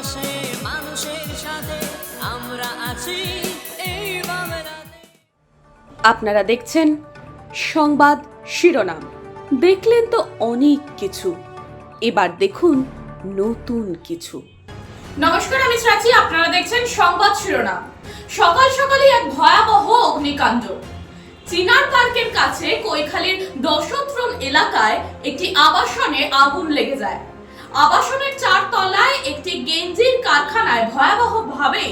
পাশে মানুষের সাথে আমরা আছি। এই আপনারা দেখছেন সংবাদ শিরোনাম। দেখলেন তো অনেক কিছু। এবার দেখুন নতুন কিছু। নমস্কার আমি চাচি আপনারা দেখছেন সংবাদ শিরোনাম। সকাল সকালই এক ভয়াবহ অগ্নিকাণ্ড। চিনার পার্কের কাছে কৈখালীর দশত্রম এলাকায় একটি আবাসনে আগুন লেগে যায়। আবাসনের চার তলায় গেঞ্জির কারখানায় ভয়াবহভাবে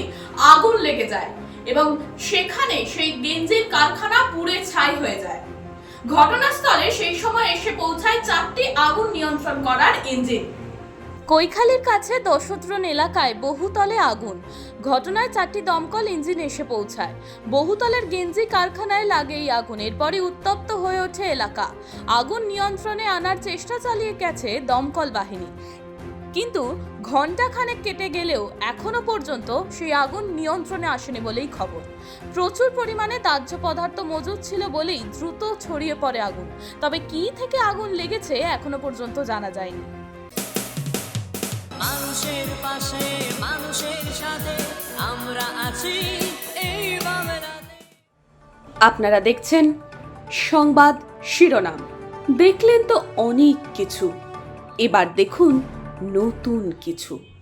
আগুন লেগে যায় এবং সেখানে সেই গেঞ্জির কারখানা পুড়ে ছাই হয়ে যায়। ঘটনাস্থলে সেই সময় এসে পৌঁছায় চারটি আগুন নিয়ন্ত্রণ করার ইঞ্জিন। কৈখালীর কাছে দশত্রন এলাকায় বহুতলে আগুন। ঘটনায় চারটি দমকল ইঞ্জিন এসে পৌঁছায়। বহুতলের গেঞ্জি কারখানায় লাগে এই আগুন। এরপরই উত্তপ্ত হয়ে ওঠে এলাকা। আগুন নিয়ন্ত্রণে আনার চেষ্টা চালিয়ে গেছে দমকল বাহিনী। কিন্তু ঘণ্টাখানেক কেটে গেলেও এখনও পর্যন্ত সেই আগুন নিয়ন্ত্রণে আসেনি বলেই খবর। প্রচুর পরিমাণে দাহ্য পদার্থ মজুদ ছিল বলেই দ্রুত ছড়িয়ে পড়ে আগুন। তবে কি থেকে আগুন লেগেছে এখনও পর্যন্ত জানা যায়নি। মানুষের পাশে মানুষের সাথে আমরা আছি এই আপনারা দেখছেন সংবাদ শিরোনাম। দেখলেন তো অনেক কিছু। এবার দেখুন নতুন কিছু।